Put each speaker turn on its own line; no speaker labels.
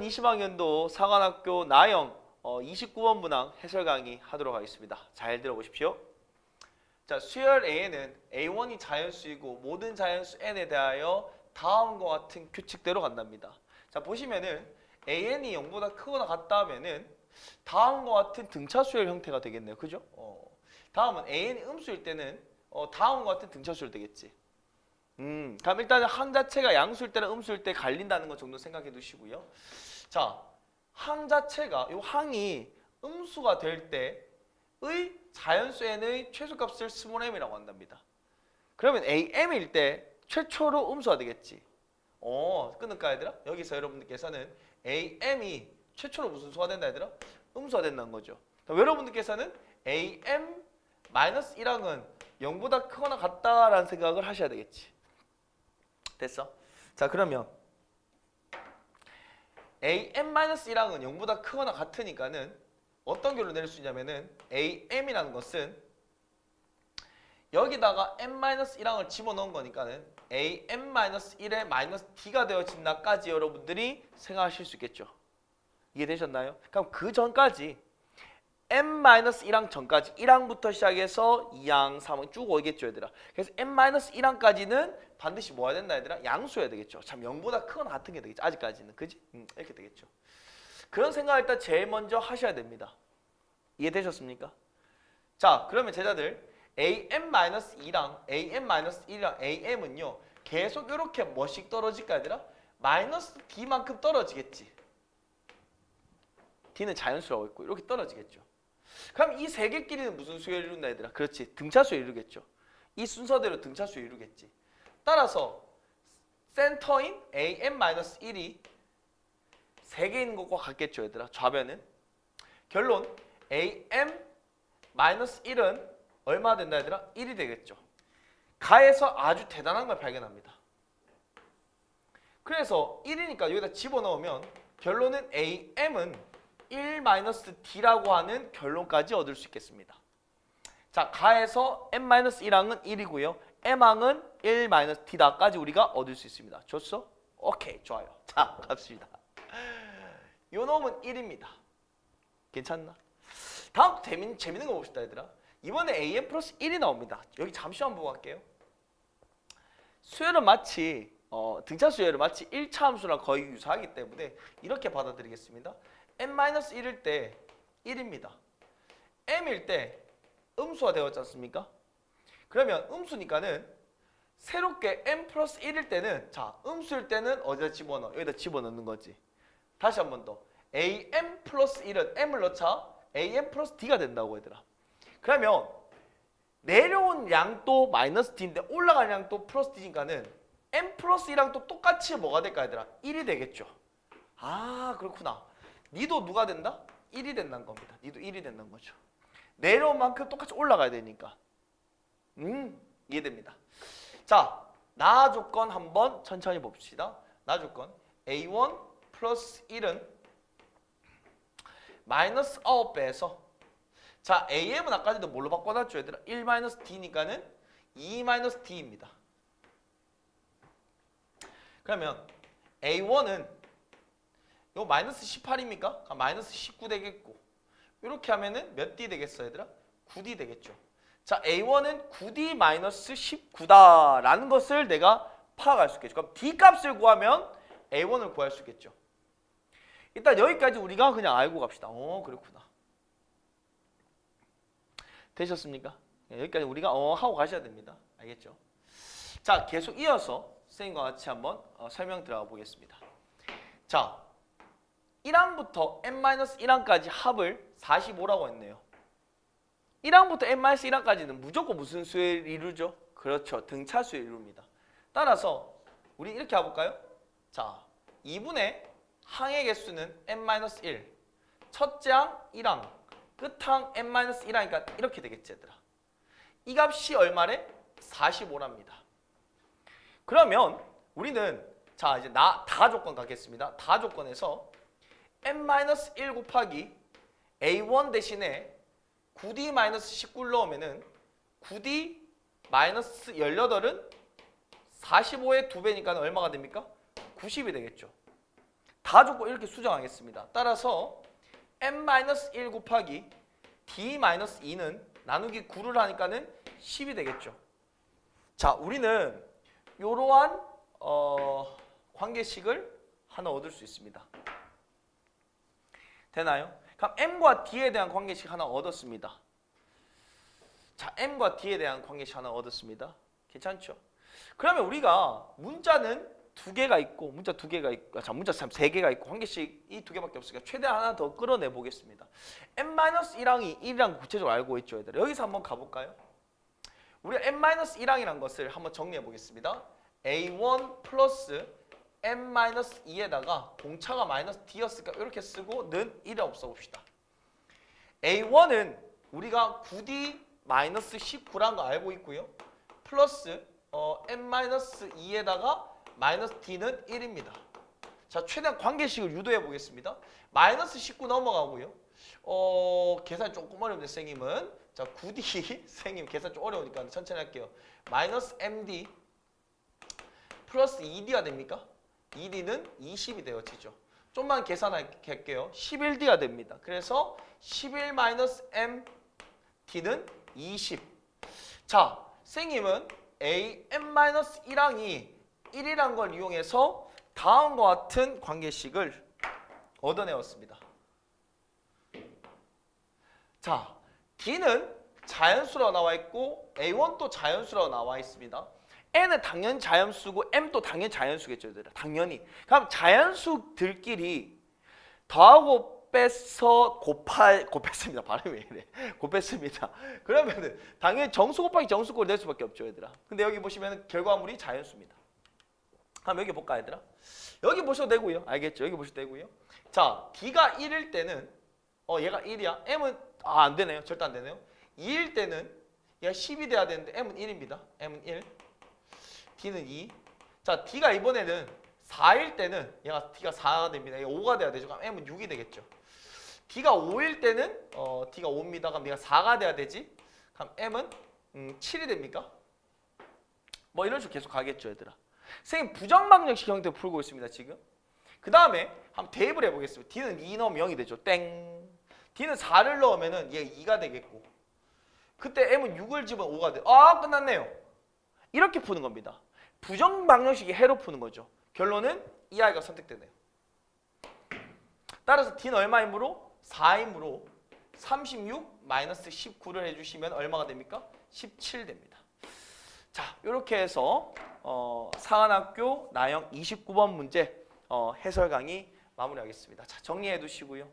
2020학년도 사관학교 나영 어, 29번 문항 해설 강의 하도록 하겠습니다. 잘 들어보십시오. 자, 수열 A에는 A1이 자연수이고 모든 자연수 N에 대하여 다음과 같은 규칙대로 간답니다. 자, 보시면은 AN이 0보다 크거나 같다 하면은 다음과 같은 등차 수열 형태가 되겠네요. 그죠? 어. 다음은 AN이 음수일 때는 어, 다음과 같은 등차 수열 되겠지. 음, 그럼 일단은 항 자체가 양수일 때랑 음수일 때 갈린다는 것 정도 생각해 두시고요. 자, 항 자체가 이 항이 음수가 될 때의 자연수 n의 최소값을 스몰 m이라고 한답니다. 그러면 am일 때 최초로 음수가 되겠지. 어, 끊을까 얘들아? 여기서 여러분들께서는 am이 최초로 무슨 수가 된다 얘들아? 음수가 된다는 거죠. 여러분들께서는 am 마이너스 1항은 0보다 크거나 같다라는 생각을 하셔야 되겠지. 됐어? 자 그러면 am-1항은 0보다 크거나 같으니까는 어떤 결론 내릴 수 있냐면은 am이라는 것은 여기다가 m-1항을 집어넣은 거니까는 am-1의 마이너스 d가 되어진다까지 여러분들이 생각하실 수 있겠죠. 이해되셨나요? 그럼 그 전까지 m-1항 전까지 1항부터 시작해서 2항, 3항 쭉 오겠죠, 얘들아. 그래서 m-1항까지는 반드시 뭐 해야 된다, 얘들아? 양수해야 되겠죠. 참 0보다 크거나 같은 게 되겠죠. 아직까지는. 그지? 음, 이렇게 되겠죠. 그런 생각을 일단 제일 먼저 하셔야 됩니다. 이해되셨습니까? 자, 그러면 제자들 am-2랑 am-1이랑 am은요. 계속 이렇게 뭐씩 떨어질까, 얘들아? 마이너스 d만큼 떨어지겠지. d는 자연수라고 했고 이렇게 떨어지겠죠. 그럼 이 세 개끼리는 무슨 수를 이룬다 얘들아? 그렇지. 등차수를 이루겠죠. 이 순서대로 등차수를 이루겠지. 따라서 센터인 am-1이 세개 있는 것과 같겠죠, 얘들아. 좌변은. 결론 am-1은 얼마 된다 얘들아? 1이 되겠죠. 가에서 아주 대단한 걸 발견합니다. 그래서 1이니까 여기다 집어넣으면 결론은 am은 1-d라고 하는 결론까지 얻을 수 있겠습니다. 자, 가에서 m-1항은 1이고요. m항은 1-d다까지 우리가 얻을 수 있습니다. 좋소? 오케이, 좋아요. 자, 갑시다. 요 놈은 1입니다. 괜찮나? 다음 재밌는, 재밌는 거 봅시다, 얘들아. 이번에 am 플러스 1이 나옵니다. 여기 잠시 한번 보고 갈게요. 수열은 마치 어, 등차 수열은 마치 1차 함수랑 거의 유사하기 때문에 이렇게 받아들이겠습니다. m-1일 때 1입니다. m일 때 음수가 되었지 않습니까? 그러면 음수니까는 새롭게 m 플러스 1일 때는 자 음수일 때는 어디다 집어넣어? 여기다 집어넣는 거지. 다시 한 번 더. am 플러스 1은 m을 넣자 am 플러스 d가 된다고 얘들아. 그러면 내려온 양도 마이너스 d인데 올라간 양도 플러스 d니까는 m 플러스 1이랑 또 똑같이 뭐가 될까 얘들아? 1이 되겠죠. 아 그렇구나. 니도 누가 된다? 1이 된다는 겁니다. 니도 1이 된다는 거죠. 내려온 만큼 똑같이 올라가야 되니까. 음, 이해됩니다. 자, 나 조건 한번 천천히 봅시다. 나 조건 A1 플러스 1은 마이너스 9배에서 자, AM은 아까 전에 뭘로 바꿔놨죠, 얘들아? 1 마이너스 D니까는 2 마이너스 D입니다. 그러면 A1은 이거 마이너스 18입니까? 아, 마이너스 19 되겠고 이렇게 하면은 몇 D 되겠어 얘들아? 9D 되겠죠. 자 A1은 9D 마이너스 19다라는 것을 내가 파악할 수 있겠죠. 그럼 D 값을 구하면 A1을 구할 수 있겠죠. 일단 여기까지 우리가 그냥 알고 갑시다. 어 그렇구나. 되셨습니까? 네, 여기까지 우리가 어 하고 가셔야 됩니다. 알겠죠? 자 계속 이어서 선생님과 같이 한번 어, 설명 들어가 보겠습니다. 자 1항부터 n-1항까지 합을 45라고 했네요. 1항부터 n-1항까지는 무조건 무슨 수를 이루죠? 그렇죠. 등차수를 이룹니다. 따라서 우리 이렇게 해볼까요? 자, 2분의 항의 개수는 n-1 첫째 항 1항 끝항 n-1항이니까 이렇게 되겠지 얘들아. 이 값이 얼마래? 45랍니다. 그러면 우리는 자 이제 나 다 조건 가겠습니다. 다 조건에서 n-1 곱하기 a1 대신에 9d-19를 넣으면은 9d 18은 45의 2배니까 얼마가 됩니까? 90이 되겠죠. 다 줬고 이렇게 수정하겠습니다. 따라서 n-1 곱하기 d-2는 나누기 9를 하니까는 10이 되겠죠. 자, 우리는 이러한 어, 관계식을 하나 얻을 수 있습니다. 되나요? 그럼 m과 d에 대한 관계식 하나 얻었습니다. 자, m과 d에 대한 관계식 하나 얻었습니다. 괜찮죠? 그러면 우리가 문자는 두 개가 있고 문자 두 개가 있고 자 문자 세 개가 있고 관계식 이두 개밖에 없으니까 최대한 하나 더 끌어내 보겠습니다. n-1항이 1이라는 거 구체적으로 알고 있죠, 얘들. 여기서 한번 가 볼까요? 우리가 n-1항이라는 것을 한번 정리해 보겠습니다. a1 플러스 n-2에다가 공차가 마이너스 d였으니까 이렇게 쓰고 는 1에 없어 봅시다. a1은 우리가 9d 마이너스 19라는 거 알고 있고요. 플러스 어, n-2에다가 마이너스 d는 1입니다. 자, 최대한 관계식을 유도해 보겠습니다. 마이너스 19 넘어가고요. 어, 계산 조금 어렵네, 선생님은. 자, 9d, 선생님 계산 좀 어려우니까 천천히 할게요. 마이너스 md 플러스 2d가 됩니까? 2d는 20이 되어지죠. 좀만 계산할게요. 11d가 됩니다. 그래서 11 마이너스 m d는 20. 자, 선생님은 a m 마이너스 1항이 1이란 걸 이용해서 다음과 같은 관계식을 얻어내었습니다. 자, D는 자연수로 나와 있고 A1도 자연수로 나와 있습니다. N은 당연 자연수고 M도 당연 자연수겠죠, 얘들아. 당연히. 그럼 자연수들끼리 더하고 빼서 곱할 곱했습니다. 발음이 왜 이래? 곱했습니다. 그러면은 당연히 정수 곱하기 정수꼴 낼 수밖에 없죠, 얘들아. 근데 여기 보시면 결과물이 자연수입니다. 그럼 여기 볼까, 얘들아? 여기 보셔도 되고요. 알겠죠? 여기 보셔도 되고요. 자, D가 1일 때는 어 얘가 1이야. M은 아, 안 되네요. 절대 안 되네요. 2일 때는 얘가 10이 돼야 되는데 M은 1입니다. M은 1. D는 2. 자, D가 이번에는 4일 때는 얘가 D가 4가 됩니다. 얘가 5가 돼야 되죠. 그럼 M은 6이 되겠죠. D가 5일 때는 어, D가 5입니다. 그럼 얘가 4가 돼야 되지. 그럼 M은 음, 7이 됩니까? 뭐 이런 식으로 계속 가겠죠, 얘들아. 선생님 부정방정식 형태 풀고 있습니다, 지금. 그 다음에 한번 대입을 해보겠습니다. D는 2 넣으면 0이 되죠. 땡. D는 4를 넣으면 얘 2가 되겠고 그때 M은 6을 집은 5가 돼. 아 끝났네요. 이렇게 푸는 겁니다. 부정 방정식이 해로 푸는 거죠. 결론은 이 아이가 선택되네요. 따라서 D는 얼마이므로? 4이므로 36 마이너스 19를 해주시면 얼마가 됩니까? 17 됩니다. 자 이렇게 해서 어, 상한학교 나영 29번 문제 어, 해설 강의 마무리하겠습니다. 자 정리해 두시고요.